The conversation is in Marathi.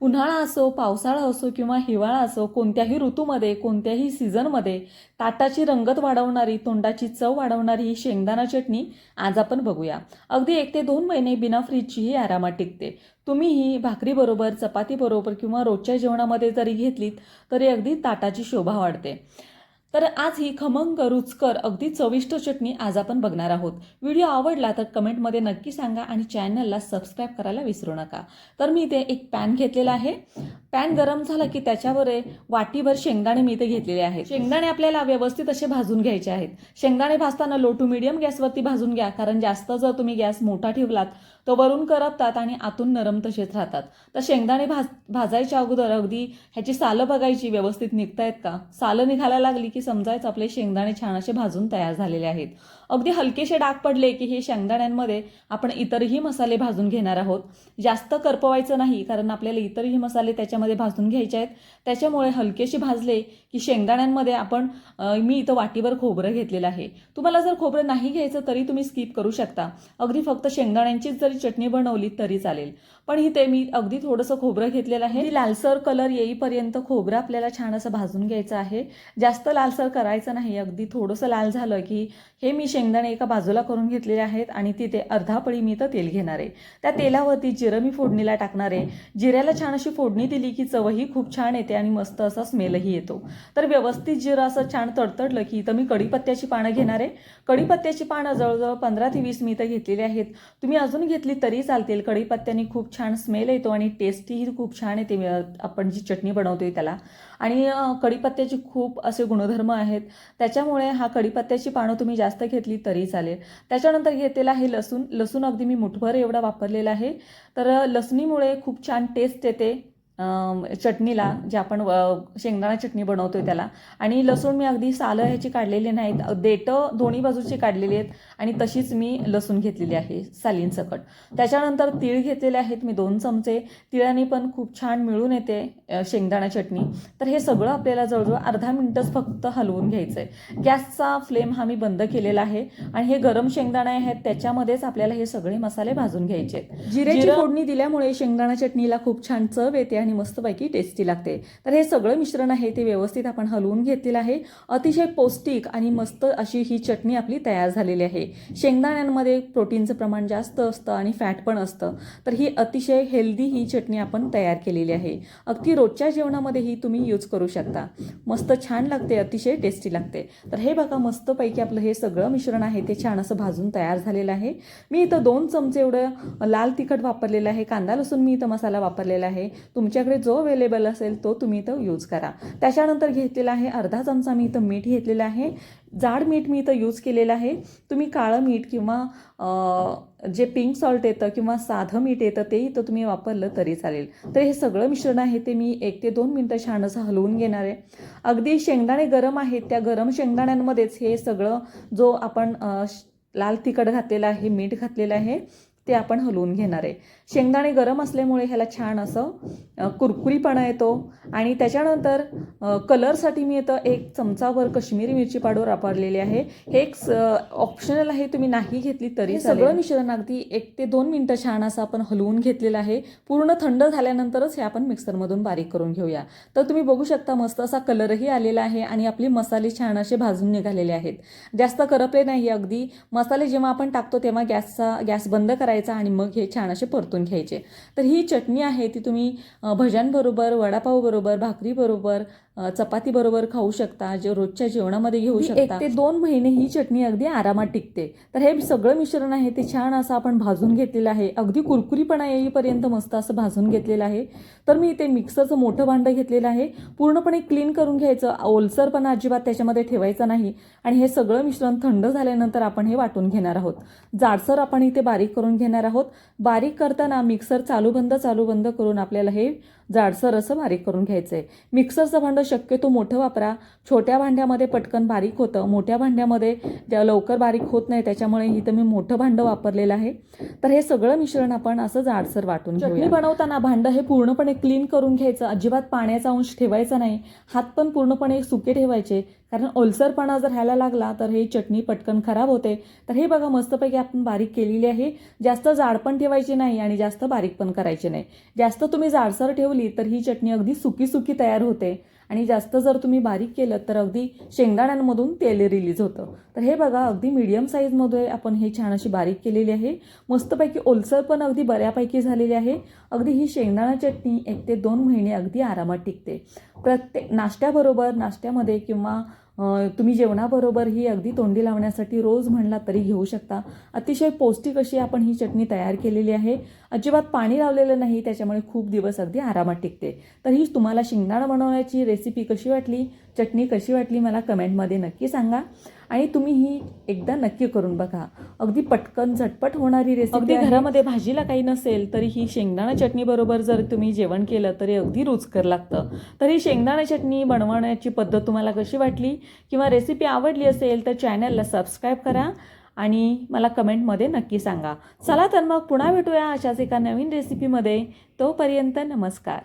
उन्हाळा असो पावसाळा असो किंवा हिवाळा असो कोणत्याही ऋतूमध्ये कोणत्याही सीझनमध्ये ताटाची रंगत वाढवणारी तोंडाची चव वाढवणारी ही शेंगदाणा चटणी आज आपण बघूया. अगदी एक ते दोन महिने बिना फ्रीजची ही आरामात टिकते. तुम्ही ही भाकरीबरोबर चपातीबरोबर किंवा रोजच्या जेवणामध्ये जरी घेतलीत तरी अगदी ताटाची शोभा वाढते. तर आज ही खमंग रुचकर अगदी चविष्ट चटणी आज आपण बघणार आहोत. व्हिडिओ आवडला तर कमेंटमध्ये नक्की सांगा आणि चॅनलला सबस्क्राईब करायला विसरू नका. तर मी इथे एक पॅन घेतलेला आहे. पॅन गरम झाला की त्याच्यावर आहे वाटीभर शेंगदाणे मी इथे घेतलेले आहेत. शेंगदाणे आपल्याला व्यवस्थित असे भाजून घ्यायचे आहेत. शेंगदाणे भाजताना लो टू मिडियम गॅसवरती भाजून घ्या कारण जास्त जर तुम्ही गॅस मोठा ठेवलात तो वरून करपतात आणि आतून नरम तसेच राहतात. तर शेंगदाणे भाज भाजायच्या अगोदर अगदी ह्याची सालं बघायची व्यवस्थित निघतायत का? सालं निघायला लागली की समजायचं आपले शेंगदाणे छान असे भाजून तयार झालेले आहेत. अगदी हलकेसे डाग पडले की हे शेंगदाण्यांमध्ये आपण इतरही मसाले भाजून घेणार आहोत. जास्त करपवायचं नाही कारण आपल्याला इतरही मसाले त्याच्यामध्ये भाजून घ्यायचे आहेत. त्याच्यामुळे हलकेसे भाजले की शेंगदाण्यांमध्ये आपण मी इथं वाटीवर खोबरं घेतलेलं आहे. तुम्हाला जर खोबरं नाही घ्यायचं तरी तुम्ही स्किप करू शकता. अगदी फक्त शेंगदाण्यांचीच जरी चटणी बनवली तरी चालेल. पण इथे मी अगदी थोडंसं खोबरं घेतलेलं आहे. लालसर कलर येईपर्यंत खोबरं आपल्याला छान असं भाजून घ्यायचं आहे. जास्त लालसर करायचं नाही. अगदी थोडंसं लाल झालं की हे मी शेंगदाणे एका बाजूला करून घेतलेले आहेत आणि तिथे अर्धा पळी मी तर तेल घेणार आहे. त्या तेलावरती जिरं मी फोडणीला टाकणार आहे. जिऱ्याला छान अशी फोडणी दिली की चवही खूप छान येते आणि मस्त असा स्मेलही येतो. तर व्यवस्थित जिरं असं छान तडतडलं की इथं मी कढीपत्त्याची पानं घेणार आहे. कढीपत्त्याची पानं जवळजवळ पंधरा ते वीस मी तर घेतलेली आहेत. तुम्ही अजून घेतली तरी चालतील. कढीपत्त्याने खूप छान स्मेल येतो आणि टेस्टीही खूप छान येते. आपण जी चटणी बनवतोय त्याला. आणि कढीपत्त्याचे खूप असे गुणधर्म आहेत. त्याच्यामुळे हा कढीपत्त्याची पानं तुम्ही जास्त घेतली तरी चालेल. त्याच्यानंतर घेतलेलं आहे लसूण. लसूण अगदी मी मुठभर एवढा वापरलेला आहे. तर लसणीमुळे खूप छान टेस्ट येते. चटणीला जे आपण शेंगदाणा चटणी बनवतोय त्याला. आणि लसूण मी अगदी सालं ह्याची काढलेली नाहीत देठं दोन्ही बाजूची काढलेली आहेत आणि तशीच मी लसूण घेतलेली आहे सालींसकट त्याच्यानंतर तीळ घेतलेले आहेत मी दोन चमचे. तिळाने पण खूप छान मिळून येते शेंगदाणा चटणी. तर हे सगळं आपल्याला जवळजवळ अर्धा मिनिटच फक्त हलवून घ्यायचं आहे गॅसचा फ्लेम हा मी बंद केलेला आहे आणि हे गरम शेंगदाणे आहेत त्याच्यामध्येच आपल्याला हे सगळे मसाले भाजून घ्यायचे आहेत. जिऱ्याची फोडणी दिल्यामुळे शेंगदाणा चटणीला खूप छान चव येते आणि मस्तपैकी टेस्टी लागते. तर हे सगळं मिश्रण आहे ते व्यवस्थित आपण हलवून घेतलेलं आहे. अतिशय पौष्टिक आणि मस्त अशी ही चटणी आपली तयार झालेली आहे. शेंगदाण्यांमध्ये प्रोटीनचं प्रमाण जास्त असतं आणि फॅट पण असतं. तर ही अतिशय हेल्दी ही चटणी आपण तयार केलेली आहे. अगदी रोजच्या जेवणामध्येही तुम्ही यूज करू शकता. मस्त छान लागते अतिशय टेस्टी लागते. तर हे बघा मस्तपैकी आपलं हे सगळं मिश्रण आहे ते छान असं भाजून तयार झालेलं आहे. मी इथं दोन चमचे एवढं लाल तिखट वापरलेलं आहे कांदा लसूण मी इथं मसाला वापरलेला आहे. तुमच्या तुमच्याकडे जो अवेलेबल असेल तो तुम्ही इथं यूज करा. त्याच्यानंतर घेतलेला आहे अर्धा चमचा मी इथं मीठ घेतलेलं आहे. जाड मीठ मी इथं यूज केलेलं आहे. तुम्ही काळं मीठ किंवा जे पिंक सॉल्ट येतं किंवा साधं मीठ येतं ते इथं तुम्ही वापरलं तरी चालेल. तर हे सगळं मिश्रण आहे ते मी एक ते दोन मिनटं छान असं हलवून घेणार आहे. अगदी शेंगदाणे गरम आहेत त्या गरम शेंगदाण्यांमध्येच हे सगळं जो आपण श- लाल तिखट घातलेलं आहे मीठ घातलेलं आहे ते आपण हलवून घेणार आहे. शेंगदाणे गरम असल्यामुळे ह्याला छान असं कुरकुरीपणा येतो. आणि त्याच्यानंतर कलरसाठी मी इथं एक चमचाभर कश्मीरी मिरची पावडर वापरलेली आहे. हे एक ऑप्शनल आहे तुम्ही नाही घेतली तरी सगळं मिश्रण अगदी एक ते दोन मिनटं छान असं आपण हलवून घेतलेलं आहे. पूर्ण थंड झाल्यानंतरच हे आपण मिक्सरमधून बारीक करून घेऊया. तर तुम्ही बघू शकता मस्त असा कलरही आलेला आहे आणि आपले मसाले छान असे भाजून निघालेले आहेत. जास्त करपले नाही अगदी. मसाले जेव्हा आपण टाकतो तेव्हा गॅसचा गॅस बंद करायचा आणि मग हे छान असे परतून घ्यायचे. तर ही चटणी आहे ती तुम्ही भजनबरोबर वडापावबरोबर भाकरीबरोबर चपातीबरोबर खाऊ शकता जे रोजच्या जेवणामध्ये घेऊ शकता एक ते दोन महिने ही चटणी अगदी आरामात टिकते. तर हे सगळं मिश्रण आहे ते छान असं आपण भाजून घेतलेलं आहे. अगदी कुरकुरीपणा येईपर्यंत मस्त असं भाजून घेतलेलं आहे. तर मी ते मिक्सरचं मोठं भांडं घेतलेलं आहे. पूर्णपणे क्लीन करून घ्यायचं. ओलसरपणा अजिबात त्याच्यामध्ये ठेवायचा नाही. आणि हे सगळं मिश्रण थंड झाल्यानंतर आपण हे वाटून घेणार आहोत. जाडसर आपण इथे बारीक करून घेणार आहोत. बारीक करताना मिक्सर चालू बंद चालू बंद करून आपल्याला हे जाडसर असं बारीक करून घ्यायचं आहे मिक्सरचं भांडं शक्यतो मोठं वापरा. छोट्या भांड्यामध्ये पटकन बारीक होतं. मोठ्या भांड्यामध्ये त्या लवकर बारीक होत नाही. त्याच्यामुळे इथं मी मोठं भांडं वापरलेलं आहे. तर हे सगळं मिश्रण आपण असं जाडसर वाटून चटणी बनवताना भांडं हे पूर्णपणे क्लीन करून घ्यायचं. अजिबात पाण्याचा अंश ठेवायचा नाही. हात पण पूर्णपणे सुके ठेवायचे. कारण ओलसरपणा जर ह्याला लागला तर हे चटणी पटकन खराब होते. तर हे बघा मस्तपैकी आपण बारीक केलेली आहे. जास्त जाड पण ठेवायची नाही आणि जास्त बारीक पण करायची नाही. जास्त तुम्ही जाडसर ठेवली तर ही चटणी अगदी सुकी सुकी तयार होते. आणि जास्त जर तुम्ही बारीक केलं तर अगदी शेंगदाण्यांमधून तेल रिलीज होतं. तर हे बघा अगदी मीडियम साईजमध्ये आपण हे छान अशी बारीक केलेली आहे. मस्तपैकी ओलसर पण अगदी बऱ्यापैकी झालेली आहे. अगदी ही शेंगदाणा चटणी एक ते दोन महिने अगदी आरामात टिकते. प्रत्येक नाश्त्याबरोबर नाश्त्यामध्ये किंवा तुम्ही जेवणाबरोबर ही अगदी तोंडी लावण्यासाठी रोज म्हणला तरी घेऊ शकता. अतिशय पौष्टिक अशी आपण ही चटणी तयार केलेली आहे. अजिबात पाणी लावलेलं नाही त्याच्यामुळे खूप दिवस अगदी आरामात टिकते. तर ही तुम्हाला शेंगदाणा बनवण्याची रेसिपी कशी वाटली? चटणी कशी वाटली? मला कमेंटमध्ये नक्की सांगा. आणि तुम्ही ही एकदा नक्की करून बघा. अगदी पटकन झटपट होणारी रेसिपी अगदी घरामध्ये भाजीला काही नसेल तरी ही शेंगदाणा चटणी बरोबर जर तुम्ही जेवण केलं तरी अगदी रुचकर लागतं. तर ही शेंगदाणा चटणी बनवण्याची पद्धत तुम्हाला कशी वाटली? किंवा रेसिपी आवडली असेल तर चॅनलला सबस्क्राईब करा आणि मला कमेंटमध्ये नक्की सांगा. चला तर मग पुन्हा भेटूया अशाच एका नवीन रेसिपीमध्ये तोपर्यंत नमस्कार.